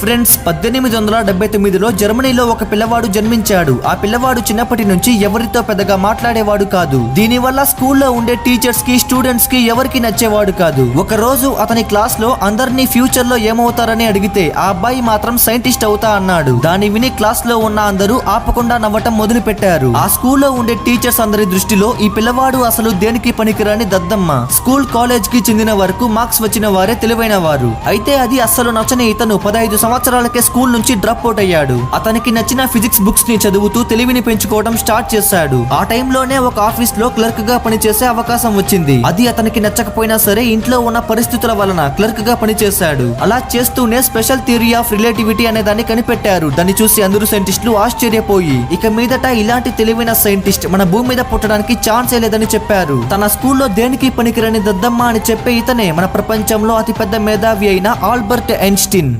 Friends పద్దెనిమిది వందల డెబ్బై తొమ్మిదిలో జర్మనీలో ఒక పిల్లవాడు జన్మించాడు. ఆ పిల్లవాడు చిన్నప్పటి నుంచి ఎవరితో పెద్దగా మాట్లాడేవాడు కాదు. దీనివల్ల స్కూల్లో ఉండే టీచర్స్కి స్టూడెంట్స్కి ఎవరికి నచ్చేవాడు కాదు. ఒక రోజు అతని క్లాస్లో అందరినీ ఫ్యూచర్లో ఏమవుతారని అడిగితే ఆ అబ్బాయి మాత్రం సైంటిస్ట్ అవుతా అన్నాడు. దాన్ని విని క్లాస్లో ఉన్న అందరూ ఆపకుండా నవ్వటం మొదలు పెట్టారు ఆ స్కూల్లో ఉండే టీచర్స్ అందరి దృష్టిలో ఈ పిల్లవాడు అసలు దేనికి పనికిరాని దద్దమ్మ? స్కూల్ కాలేజ్కి చెందిన వరకు మార్క్స్ వచ్చిన వారే తెలివైన వారు. అయితే అది అస్సలు నచ్చని ఇతను. పదహైదు సంవత్సరాలకే స్కూల్ నుంచి డ్రాప్ అవుట్ అయ్యాడు. అతనికి నచ్చిన ఫిజిక్స్ బుక్స్ని చదువుతూ తెలివిని పెంచుకోవడం స్టార్ట్ చేశాడు. ఆ టైంలోనే ఒక ఆఫీస్లో క్లర్క్గా పనిచేసే అవకాశం వచ్చింది. అది అతనికి నచ్చకపోయినా సరే ఇంట్లో ఉన్న పరిస్థితుల వలన క్లర్క్గా పనిచేశాడు. అలా చేస్తూనే స్పెషల్ థియరీ ఆఫ్ రిలేటివిటీ అనే దాన్ని కనిపెట్టారు. దాన్ని చూసి అందరూ సైంటిస్టులు ఆశ్చర్యపోయి ఇక మీదట ఇలాంటి తెలివైన సైంటిస్ట్ మన భూమి మీద పుట్టడానికి ఛాన్సే లేదని చెప్పారు. తన స్కూల్లో దేనికి పనికిరని దద్దమ్మ అని చెప్పే ఇతనే మన ప్రపంచంలో అతిపెద్ద మేధావి అయిన ఆల్బర్ట్ ఐన్స్టీన్.